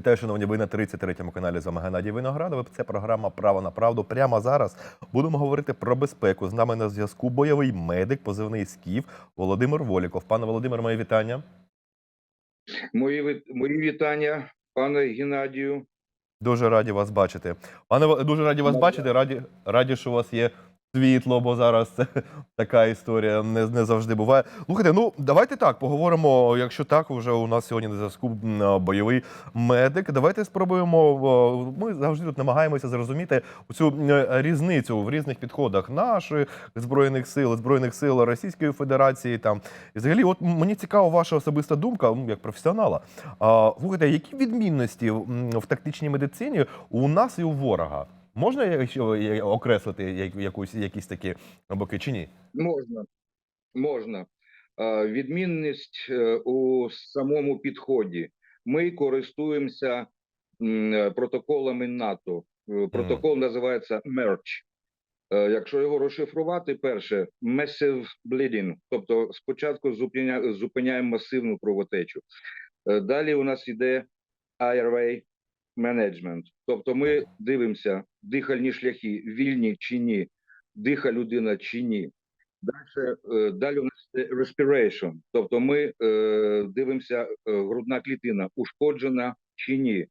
Вітаю, шановні, ви на 33-му каналі з вами Геннадій Виноградов. Це програма Право на правду. Прямо зараз будемо говорити про безпеку. З нами на зв'язку бойовий медик, позивний скіф Володимир Воліков. Пане Володимир, моє вітання. Мої, мої вітання, пане Геннадію. Дуже раді вас бачити. Пане дуже раді вас Ну, бачити. Раді, раді, що у вас є світло, бо зараз це така історія не, не завжди буває. Слухайте, ну давайте так поговоримо. Якщо так, вже у нас сьогодні на зв'язку бойовий медик. Давайте спробуємо. Ми завжди тут намагаємося зрозуміти цю різницю в різних підходах наших збройних сил, збройних сил Російської Федерації. Там і взагалі, от мені цікава ваша особиста думка, як професіонала. Слухайте, які відмінності в тактичній медицині у нас і у ворога? Можна окреслити якусь якісь такі боки чи ні? Можна. Можна. Е, Відмінність е, у самому підході. Ми користуємося протоколами НАТО. Е, Протокол називається MERCH. Е, Якщо його розшифрувати, перше massive bleeding, тобто спочатку зупиня- зупиняємо масивну кровотечу. Далі у нас йде IRA management, тобто ми дивимося, дихальні шляхи вільні чи ні, диха людина чи ні. Далі, е, далі у нас respiration, тобто ми е, дивимося, е, грудна клітина ушкоджена чи ні.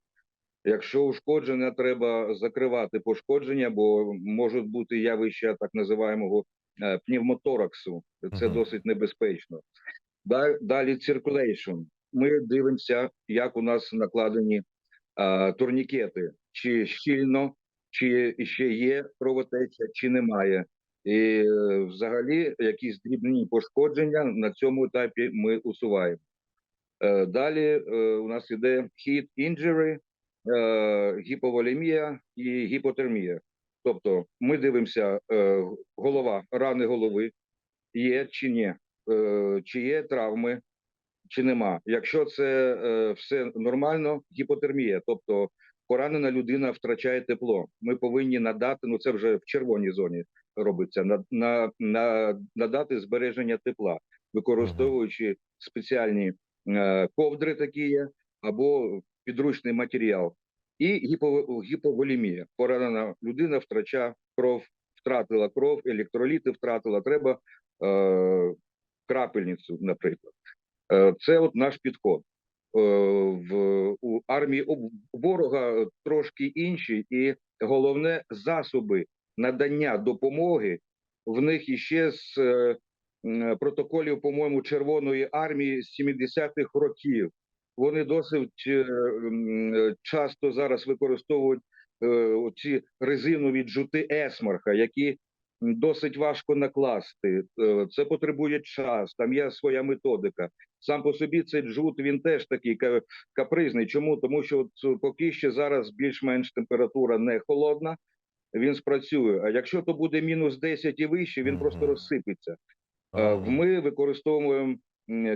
Якщо ушкоджена, треба закривати пошкодження, бо можуть бути явища так називаємого е, пневмотораксу. Це Мгм. досить небезпечно. Далі circulation. Ми дивимося, як у нас накладені турнікети, чи щільно, чи ще є кровотеча, чи немає. І е, взагалі якісь дрібні пошкодження на цьому етапі ми усуваємо. Е, Далі е, у нас іде heat injury, гіповолемія і гіпотермія. Тобто ми дивимося голова, рани голови, є чи ні, чи є травми, чи нема. Якщо це е, все нормально, гіпотермія, тобто поранена людина втрачає тепло. Ми повинні надати, ну це вже в червоній зоні робиться, на, на, на, надати збереження тепла, використовуючи спеціальні е, ковдри, такі є, або підручний матеріал. І гіпо, гіповолемія. Поранена людина втрачає кров, втратила кров, електроліти втратила. Треба е, крапельницю, наприклад. Е, Це от наш підход. Е, В у армії ворога трошки інші, і головне засоби надання допомоги в них іще з е, протоколів, по-моєму, Червоної армії з 70-х років. Вони досить часто зараз використовують ці резинові джути есмарха, які досить важко накласти. Це потребує час, там є своя методика. Сам по собі цей джут він теж такий капризний. Чому? Тому що от поки ще зараз більш-менш температура не холодна, він спрацює. А якщо то буде мінус 10 і вище, він просто розсипеться. Е. Ми використовуємо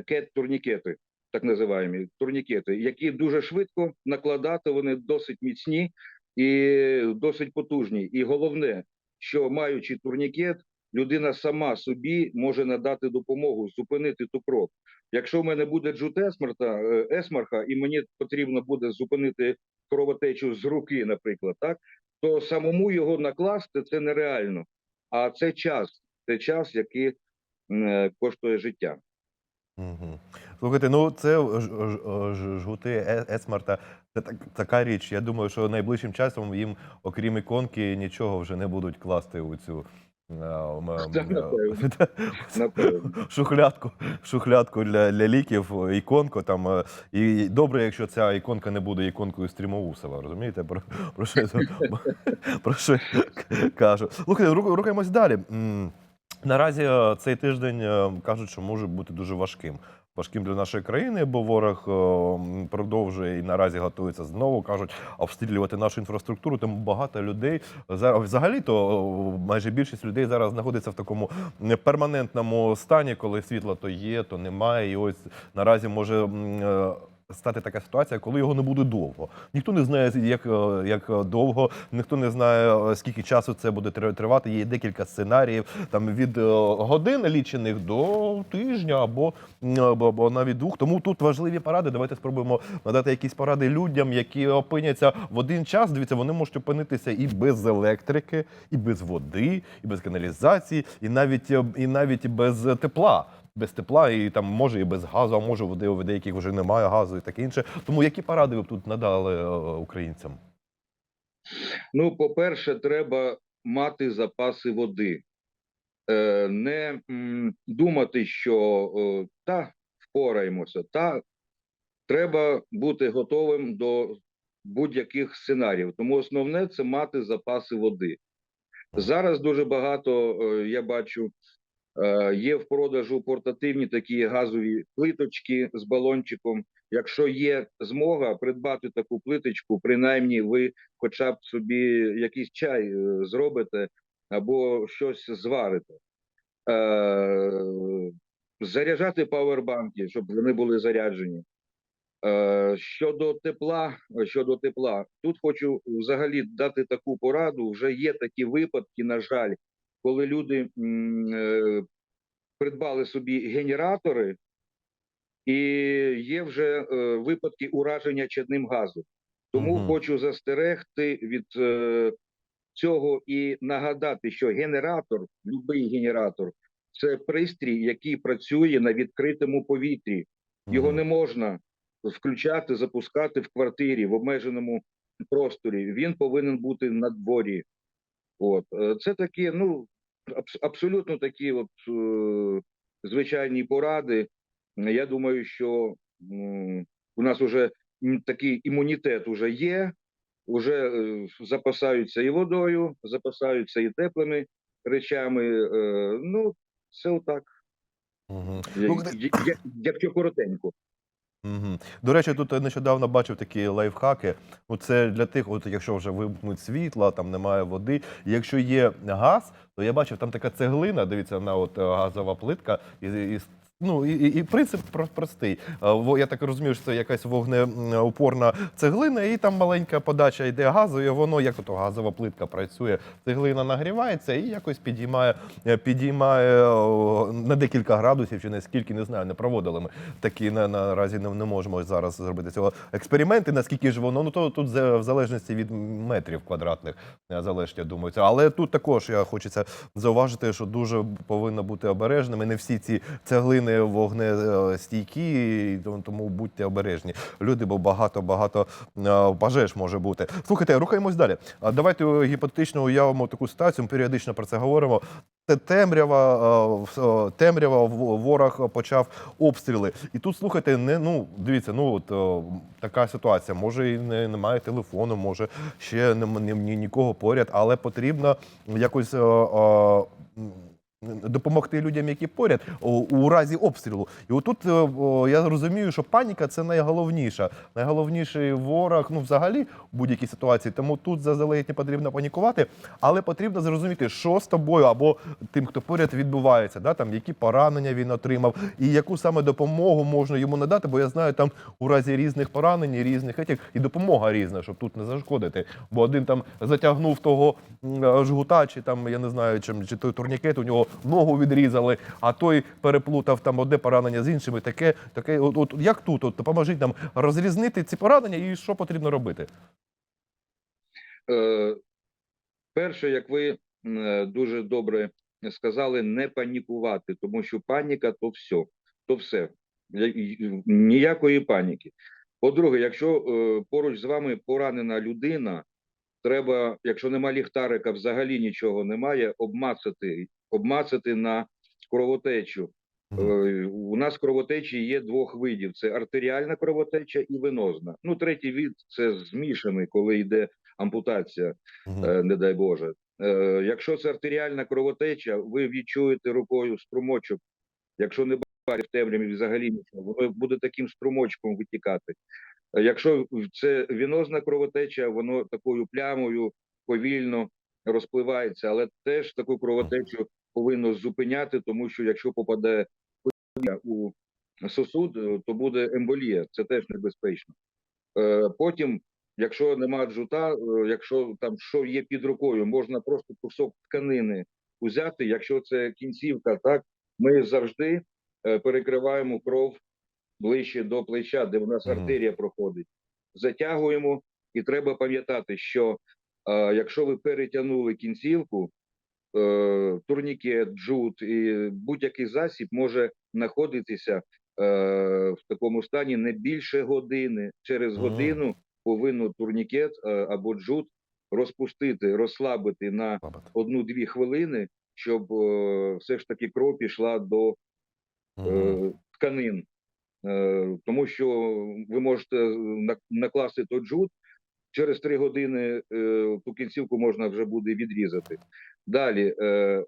кет-турнікети, так називаємо турнікети, які дуже швидко накладати, вони досить міцні і досить потужні. І головне, що маючи турнікет, людина сама собі може надати допомогу, зупинити ту кров. Якщо в мене буде джут е, есмарха, і мені потрібно буде зупинити кровотечу з руки, наприклад, так то самому його накласти це нереально. А це час, це час, який е, коштує життя. Мгм. Слухайте, ну це жгути е- Есмарта. Це так, така річ. Я думаю, що найближчим часом їм, окрім іконки, нічого вже не будуть класти у цю шухлядку, шухлядку для, для ліків, іконку там. е, І добре, якщо ця іконка не буде іконкою Стрімоусова, розумієте? Про, про що, я- про що кажу. Слухайте, ру- рухаємось далі. Наразі е, цей тиждень е, кажуть, що може бути дуже важким. Важким для нашої країни, бо ворог е, продовжує і наразі готується знову. кажуть обстрілювати нашу інфраструктуру. Тому багато людей зараз взагалі то майже більшість людей зараз знаходиться в такому перманентному стані, коли світла то є, то немає. І ось наразі може е, стати така ситуація, коли його не буде довго. Ніхто не знає, як, е, як е, довго, ніхто не знає, е, скільки часу це буде тр- тривати. Є декілька сценаріїв там від годин лічених до тижня або, або, навіть двох. Тому тут важливі поради. Давайте спробуємо надати якісь поради людям, які опиняться в один час. Дивіться, вони можуть опинитися і без електрики, і без води, і без каналізації, і навіть і навіть без тепла. Без тепла і там може і без газу, а може води у деяких вже немає газу і таке інше. Тому які поради ви б тут надали е, українцям? Ну, по-перше, треба мати запаси води. Е, не думати, що е, та впораємося, та треба бути готовим до будь-яких сценаріїв. Тому основне це мати запаси води. Зараз дуже багато я бачу. Е, Є в продажу портативні такі газові плиточки з балончиком. Якщо є змога придбати таку плиточку, принаймні ви хоча б собі якийсь чай е, зробите або щось зварите. Е, заряджати павербанки, щоб вони були заряджені. Щодо тепла, щодо тепла, тут хочу взагалі дати таку пораду. Вже є такі випадки, на жаль, коли люди е, придбали собі генератори, і є вже е, випадки ураження чадним газом. Тому Мгм. хочу застерегти від е, цього і нагадати, що генератор, будь-який генератор, це пристрій, який працює на відкритому повітрі. Його не можна включати, запускати в квартирі в обмеженому просторі. Він повинен бути на дворі. От це такі, ну абсолютно такі, от е, звичайні поради. Я думаю, що у нас вже такий імунітет уже є. Уже е, запасаються і водою, запасаються і теплими речами. Е, ну, це отак. Я- Ну, я- я- Якщо коротенько. Мгм. До речі, тут я нещодавно бачив такі лайфхаки. Ну, це для тих, от якщо вже вимкнуть світла, там немає води. Якщо є газ, то я бачив там така цеглина, дивіться, на от е, газова плитка, і, і Ну і, і, принцип простий. Е, Я так розумію, що це якась вогнеупорна цеглина, і там маленька подача йде газу, і воно, як ото газова плитка працює, цеглина нагрівається і якось підіймає, е, підіймає на декілька градусів чи не скільки, не знаю, не проводили ми такі на, наразі не, не можемо зараз зробити цього експерименти. Наскільки ж воно? Ну то тут в залежності від метрів квадратних е, залежить, я думаю. Але тут також я хочеться зауважити, що дуже повинно бути обережними. Не всі ці цеглини вогнестійкі, і тому- будьте обережні. Люди, бо багато багато е, пожеж може бути. Слухайте, рухаємось далі. Давайте е, гіпотетично уявимо таку ситуацію. Ми періодично про це говоримо. Темрява, е, е, темрява, ворог почав обстріли. І тут слухайте, не ну дивіться, ну от е, така ситуація. Може, і не, немає телефону, може ще ні, нікого поряд, але потрібно якось. е, е, м, Допомогти людям, які поряд у, разі обстрілу, і отут е, я розумію, що паніка це найголовніша. Найголовніший ворог, ну взагалі в будь-якій ситуації. Тому тут заздалегідь не потрібно панікувати, але потрібно зрозуміти, що з тобою або тим, хто поряд відбувається, да, там які поранення він отримав, і яку саме допомогу можна йому надати. Бо я знаю, там у разі різних поранень, різних етік, і допомога різна, щоб тут не зашкодити. Бо один там затягнув того жгута, чи там я не знаю, чим чи той турнікет, у нього ногу відрізали, а той переплутав там одне поранення з іншими. Таке, таке, от, от як тут? От допоможіть нам розрізнити ці поранення і що потрібно робити? Е, перше, як ви дуже добре сказали, не панікувати, тому що паніка то все, то все. Ніякої паніки. По-друге, якщо е, поруч з вами поранена людина, треба, якщо нема ліхтарика, взагалі нічого немає, обмацати, обмацати на кровотечу. Е, У нас кровотечі є двох видів: це артеріальна кровотеча і венозна. Ну, третій від це змішаний, коли йде ампутація, е, не дай Боже. Е, Якщо це артеріальна кровотеча, ви відчуєте рукою струмочок. Якщо не бачите в темряві взагалі нічого, воно буде таким струмочком витікати. Якщо це венозна кровотеча, воно такою плямою повільно розпливається, але теж таку кровотечу повинно зупиняти, тому що якщо попаде у сосуд, е, то буде емболія. Це теж небезпечно. Е, Потім, якщо нема джута, е, якщо там що є під рукою, можна просто кусок тканини узяти. Якщо це кінцівка, так ми завжди перекриваємо кров ближче до плеча, де в нас артерія проходить. Затягуємо, і треба пам'ятати, що якщо ви перетягнули кінцівку, турнікет, джут і будь-який засіб може знаходитися е, в такому стані не більше години. Через годину повинно турнікет е, або джут розпустити, розслабити на одну-дві хвилини, щоб е, все ж таки кров пішла до е, тканин. Е, тому що ви можете на- накласти той джут, через три години е, ту кінцівку можна вже буде відрізати. Далі е,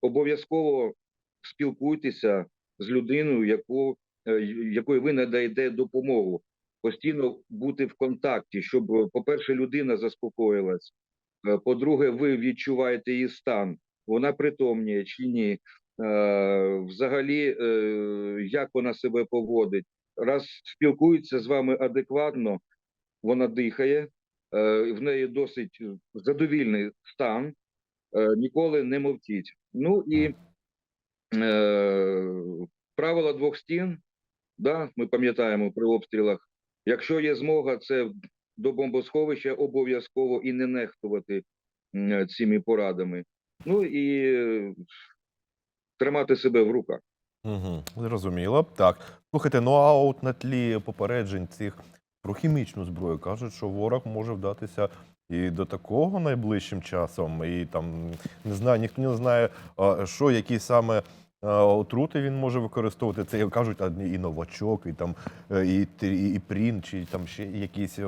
обов'язково спілкуйтеся з людиною, яку, е, якої ви надаєте допомогу. Постійно бути в контакті, щоб, е, по-перше, людина заспокоїлась. Е, По-друге, ви відчуваєте її стан, вона притомніє чи ні. Е, Взагалі, е, як вона себе поводить. Раз спілкується з вами адекватно, вона дихає, е, в неї досить задовільний стан, е, ніколи не мовчіть. Ну і е, правила двох стін, да, ми пам'ятаємо при обстрілах. Якщо є змога, це до бомбосховища обов'язково і не нехтувати цими порадами. Ну і е, тримати себе в руках. Угу, зрозуміло. Так. Слухайте, ну а от на тлі попереджень цих про хімічну зброю кажуть, що ворог може вдатися і до такого найближчим часом. І там не знаю, ніхто не знає, що які саме отрути він може використовувати. Це як кажуть, і новачок, і там е, і, і прін, чи там ще якісь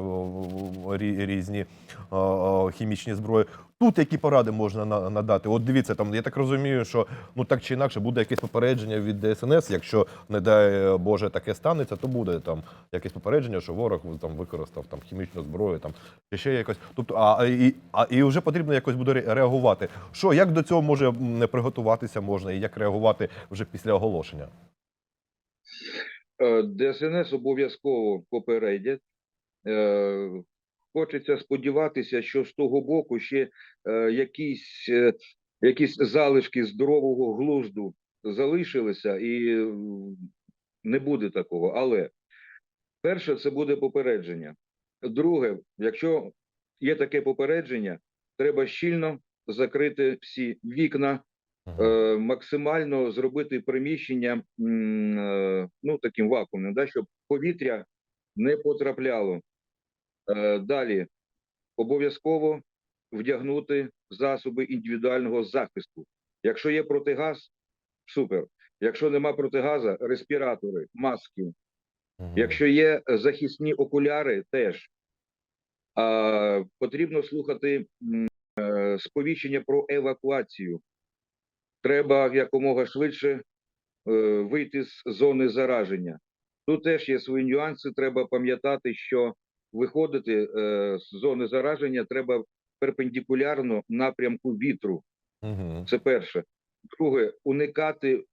різні хімічні зброї. Тут які поради можна надати? От дивіться, там я так розумію, що ну так чи інакше буде якесь попередження від ДСНС. Якщо не дай Боже таке станеться, то буде там якесь попередження, що ворог там використав там хімічну зброю, там чи ще якось. Тобто, а, і, а і вже потрібно якось буде реагувати. Що як до цього може не приготуватися можна, і як реагувати вже після оголошення? Е, ДСНС обов'язково попередять. Е, Хочеться сподіватися, що з того боку ще е, якісь, якісь залишки здорового глузду залишилися, і не буде такого. Але перше, це буде попередження. Друге, якщо є таке попередження, треба щільно закрити всі вікна, максимально зробити приміщення е, ну, таким вакуумним, да, щоб повітря не потрапляло. Е, Далі обов'язково вдягнути засоби індивідуального захисту. Якщо є протигаз, супер. Якщо нема протигаза, респіратори, маски. Якщо є е, захисні окуляри, теж а, потрібно слухати е, сповіщення про евакуацію. Треба якомога швидше е, вийти з зони зараження. Тут теж є свої нюанси. Треба пам'ятати, що виходити е, з зони зараження треба перпендикулярно напрямку вітру. Мгм. Це перше. Друге, уникати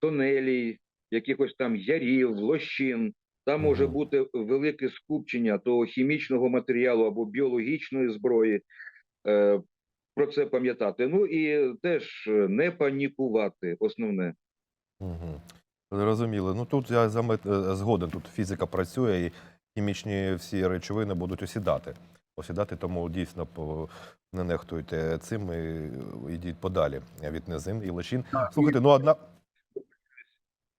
тунелей, якихось там ярів, лощин. Там може бути велике скупчення того хімічного матеріалу або біологічної зброї. Про це пам'ятати. Ну і теж е, не панікувати. Основне. Угу. Зрозуміло. Ну тут я замет... е, згоден. Тут фізика працює, і хімічні всі речовини будуть осідати. Осідати, тому дійсно по... не нехтуйте цим і е, йдіть подалі від низин і личин. Слухайте, ну одна.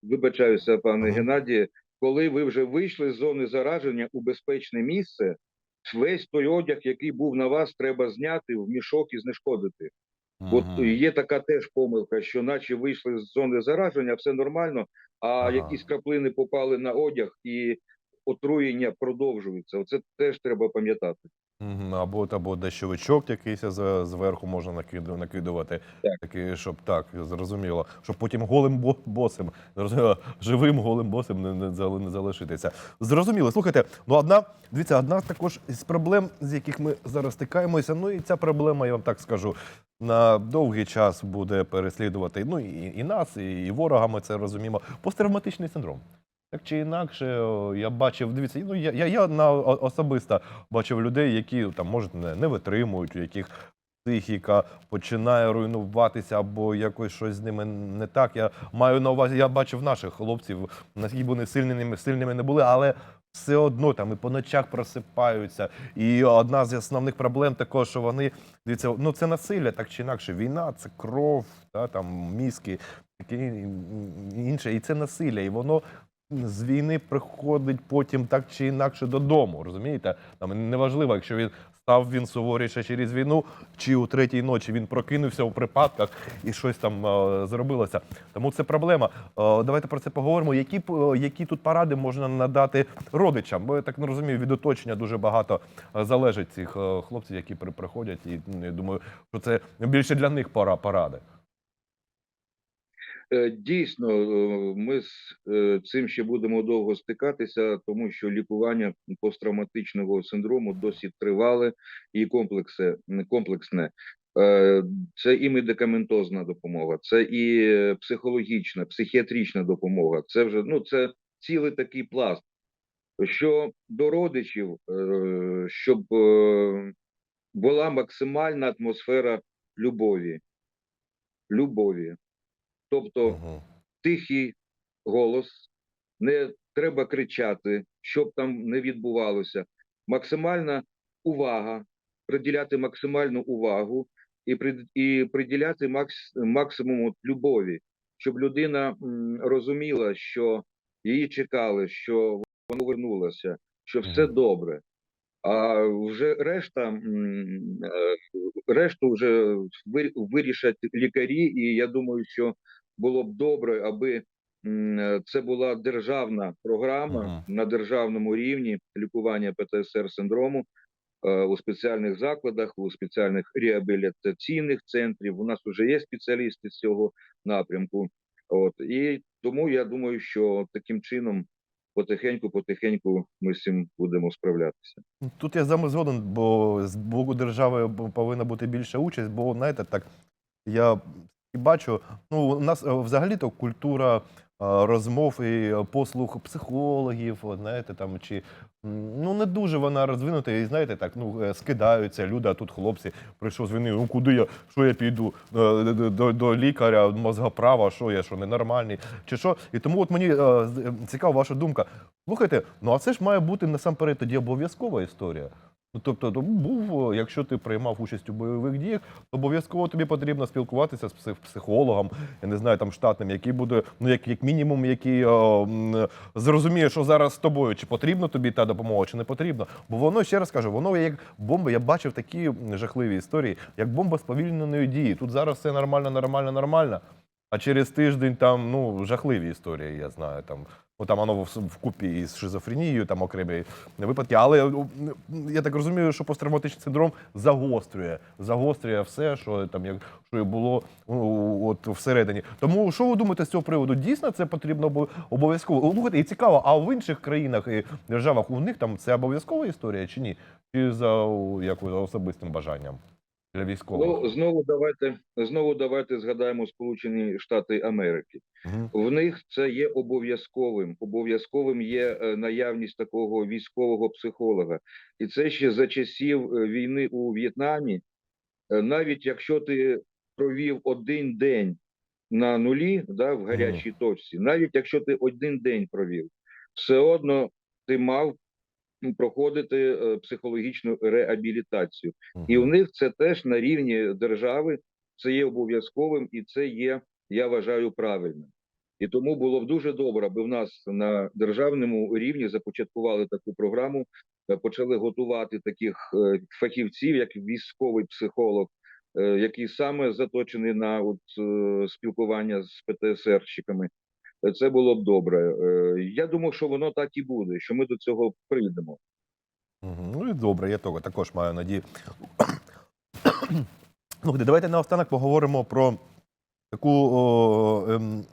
Вибачаюся, пане Мгм. Геннадію, коли ви вже вийшли з зони зараження у безпечне місце, весь той одяг, який був на вас, треба зняти в мішок і знешкодити. От є така теж помилка, що наче вийшли з зони зараження, все нормально, а Ага. якісь краплини попали на одяг і отруєння продовжується. Оце теж треба пам'ятати. Або, або дощовичок якийсь з- зверху можна накиду- накидувати. Так. Такий, щоб так, зрозуміло. Щоб потім голим бо- босим, зрозуміло, живим голим босим не, не, не залишитися. Зрозуміло. Слухайте, ну одна, дивіться, одна також із проблем, з яких ми зараз стикаємося. Ну і ця проблема, я вам так скажу, на довгий час буде переслідувати ну, і, і нас, і, і ворога, ми це розуміємо. Посттравматичний синдром. Так чи інакше, я бачив, дивіться, ну я, я, я на особисто бачив людей, які там може не, не витримують, у яких психіка починає руйнуватися, або якось щось з ними не так. Я маю на увазі, я бачив наших хлопців, наскільки вони сильними, сильними не були, але все одно там і по ночах просипаються. І одна з основних проблем також, що вони дивіться, ну це насилля, так чи інакше. Війна це кров, та, там мізки, таке інше, і це насилля, і воно з війни приходить потім так чи інакше додому. Розумієте? Там неважливо, якщо він став він суворіше через війну, чи у третій ночі він прокинувся у припадках і щось там е, зробилося. Тому це проблема. Е, давайте про це поговоримо. Які е, які тут поради можна надати родичам? Бо я так не розумію, від оточення дуже багато е, залежить цих е, хлопців, які при- приходять, і я думаю, що це більше для них пора поради. Е, Дійсно, е, ми з е, цим ще будемо довго стикатися, тому що лікування посттравматичного синдрому досить тривале і комплексне. Це і медикаментозна допомога, це і психологічна, психіатрична допомога. Це вже ну це цілий такий пласт. Що до родичів, щоб була максимальна атмосфера любові. Любові. Тобто Мгм. тихий голос, не треба кричати, щоб там не відбувалося. Максимальна увага, приділяти максимальну увагу і, при- і приділяти макс, максимум от любові, щоб людина м, розуміла, що її чекали, що вона повернулася, що все добре. А вже решта, е, решту вже ви- вирішать лікарі, і я думаю, що було б добре, аби е, це була державна програма Мгм. на державному рівні лікування ПТСР синдрому е, у спеціальних закладах, у спеціальних реабілітаційних центрів. У нас вже є спеціалісти з цього напрямку. От і тому я думаю, що таким чином потихеньку, потихеньку ми з цим будемо справлятися. Тут я з вами згоден, бо з боку держави повинна бути більша участь, бо знаєте, так я і бачу, ну у нас е, взагалі-то культура е, розмов і послуг психологів, знаєте, там чи ну не дуже вона розвинута, і знаєте, так ну е, скидаються люди, а тут хлопці прийшов з війни. Ну куди я? Що я піду до, до, до лікаря, мозгоправа, що я, що ненормальний, чи що? І тому от мені цікава ваша думка. Слухайте, ну а це ж має бути насамперед тоді обов'язкова історія. Ну, тобто, то був, е, якщо ти приймав участь у бойових діях, то обов'язково тобі потрібно спілкуватися з психологом, я не знаю, там штатним, який буде, ну як, як мінімум, який е, м, зрозуміє, що зараз з тобою, чи потрібна тобі та допомога, чи не потрібно. Бо воно ще раз кажу, воно як бомба. Я бачив такі жахливі історії, як бомба сповільненої дії. Тут зараз все нормально, нормально, нормально. А через тиждень там ну жахливі історії, я знаю. Там ну там в- вкупі із шизофренією, там окремі випадки. Але я так розумію, що посттравматичний синдром загострює, загострює все, що там як що було от всередині. Тому що ви думаєте з цього приводу? Дійсно, це потрібно обов'язково. Слухайте, і цікаво, а в інших країнах і державах у них там це обов'язкова історія чи ні? Чи за як за особистим бажанням для військових? Ну знову давайте знову давайте згадаємо Сполучені Штати Америки. Мгм. В них це є обов'язковим. Обов'язковим є е, наявність такого військового психолога, і це ще за часів е, війни у В'єтнамі. Е, Навіть якщо ти провів один день на нулі, да, в гарячій точці, навіть якщо ти один день провів, все одно ти мав проходити е, психологічну реабілітацію. І в них це теж на рівні держави, це є обов'язковим і це є, я вважаю, правильним. І тому було б дуже добре, аби в нас на державному рівні започаткували таку програму, е, почали готувати таких е, фахівців, як військовий психолог, який саме заточений на от, спілкування з ПТСРщиками. Це було б добре. Е, Я думаю, що воно так і буде, що ми до цього прийдемо. Ну і добре, я того також маю надію. Ну, давайте наостанок поговоримо про таку о, ем,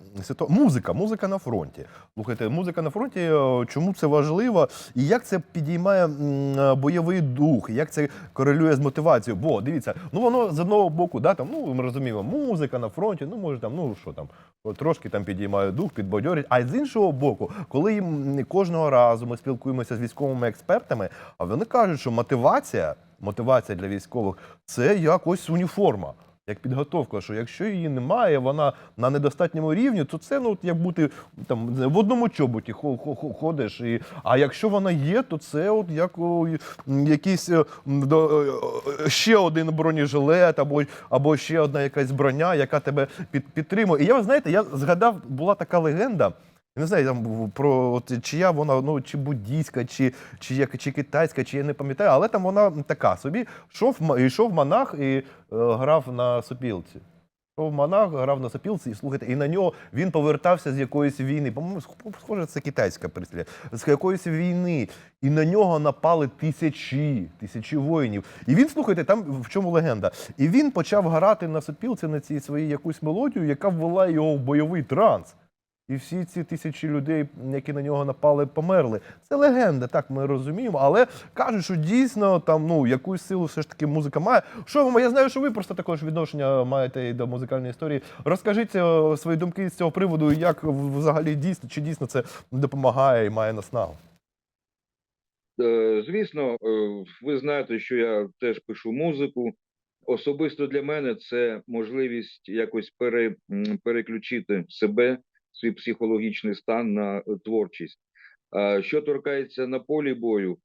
музика. Музика на фронті. Слухайте, музика на фронті, чому це важливо, і як це підіймає е, бойовий дух, як це корелює з мотивацією? Бо дивіться, ну воно з одного боку, да, там, ну ми розуміємо, музика на фронті, ну може там, ну що там, трошки там підіймає дух, підбадьорить. А з іншого боку, коли кожного разу ми спілкуємося з військовими експертами, а вони кажуть, що мотивація, мотивація для військових це якось уніформа. Як підготовка, що якщо її немає, вона на недостатньому рівні, то це ну як бути там в одному чоботі хо- хо- хо- ходиш. І, а якщо вона є, то це от як о, якийсь е, до, е, е, ще один бронежилет, або, або ще одна якась броня, яка тебе під, підтримує. І я знаєте, я згадав, була така легенда. Я Не знаю, там про от, чия вона, ну чи буддійська, чи, чи, як, чи китайська, чи я не пам'ятаю, але там вона така собі. Шов, ма- йшов монах і е, грав на сопілці. Йшов монах, грав на сопілці, і слухайте, і на нього він повертався з якоїсь війни. По-моєму, схоже, це китайська прислів'я, з якоїсь війни. І на нього напали тисячі, тисячі воїнів. І він, слухайте, там в чому легенда. І він почав грати на сопілці на цій своїй якусь мелодію, яка ввела його в бойовий транс. І всі ці тисячі людей, які на нього напали, померли. Це легенда, так ми розуміємо. Але кажуть, що дійсно там ну якусь силу все ж таки музика має. Що ви я знаю, що ви просто також відношення маєте до музикальної історії. Розкажіть е, свої думки з цього приводу, як взагалі дійсно чи дійсно це допомагає і має наснагу. Е, Звісно, е, ви знаєте, що я теж пишу музику. Особисто для мене це можливість якось пере, переключити себе, свій психологічний стан на е, творчість. А Що торкається на полі бою,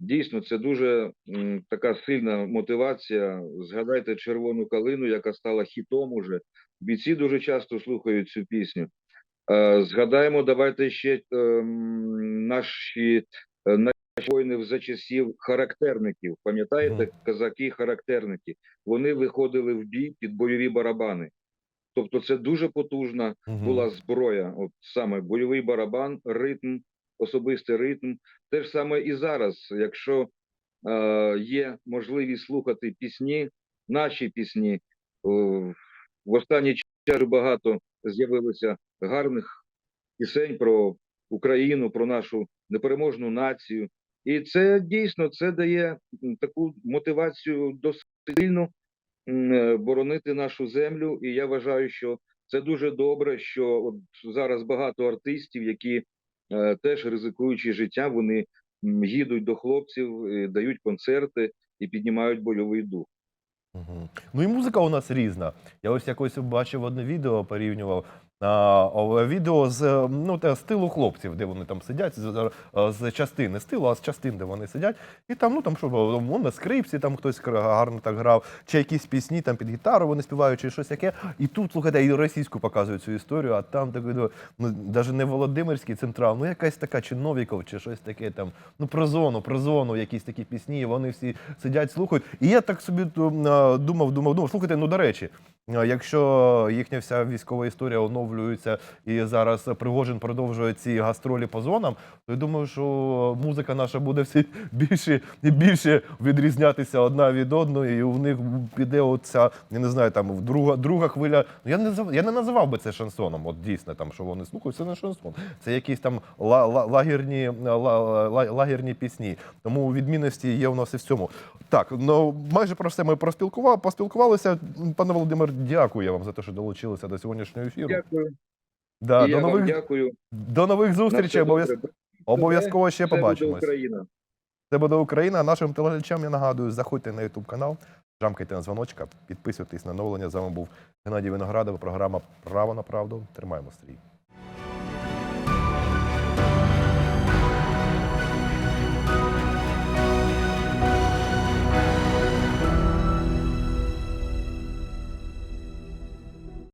дійсно це дуже така сильна мотивація. Згадайте червону калину, яка стала хітом уже. Бійці дуже часто слухають цю пісню. Згадаємо, давайте ще ем, наші е, наші воїни за часів характерників. Пам'ятаєте, казаки-характерники? Вони виходили в бій під бойові барабани. Тобто, це дуже потужна була зброя. От саме бойовий барабан, ритм, особистий ритм. Те ж саме і зараз, якщо е, є можливість слухати пісні, наші пісні, е, в останній час багато з'явилося гарних пісень про Україну, про нашу непереможну націю. І це дійсно це дає таку мотивацію досить сильну м, е, боронити нашу землю. І я вважаю, що це дуже добре, що от зараз багато артистів, які е, теж ризикуючи життя, вони їдуть до хлопців, е, дають концерти і піднімають бойовий дух. Угу. Ну і музика у нас різна. Я ось якось бачив одне відео, порівнював. Відео з ну, стилу хлопців, де вони там сидять, з, з- частини стилу, а з частин, де вони сидять. І там, ну там що, ну, на скрипці там хтось гарно так грав, чи якісь пісні там під гітару вони співають, чи щось таке. І тут, слухайте, і російську показують цю історію, а там так, ну, навіть не Володимирський централ, ну якась така, чи Новіков, чи щось таке там. Ну про зону, про зону, якісь такі пісні, вони всі сидять, слухають. І я так собі думав, думав, думав, слухайте, ну до речі. Якщо їхня вся військова історія оновлюється і зараз Пригожин продовжує ці гастролі по зонам, то я думаю, що музика наша буде все більше і більше відрізнятися одна від одної, і у них піде оця, я не знаю, там друга, друга хвиля. Я не я не називав би це шансоном. От дійсно, там що вони слухають, це не шансон. Це якісь там ла, ла, лагерні, ла, ла, лагерні пісні. Тому відмінності є у нас і в цьому. Так, ну майже про все ми поспілкувалися. Пане Володимир, дякую вам за те, що долучилися до сьогоднішнього ефіру. Дякую. Да, і до я вам нових дякую. до нових зустрічей. Обов'язково ще обов'язково побачимось. Це буде. Україна. Це буде Україна. Нашим телеглядачам я нагадую, заходьте на YouTube канал, жамкайте на дзвоночка, підписуйтесь на оновлення. З вами був Геннадій Виноградов, програма Право на правду. Тримаємо стрій.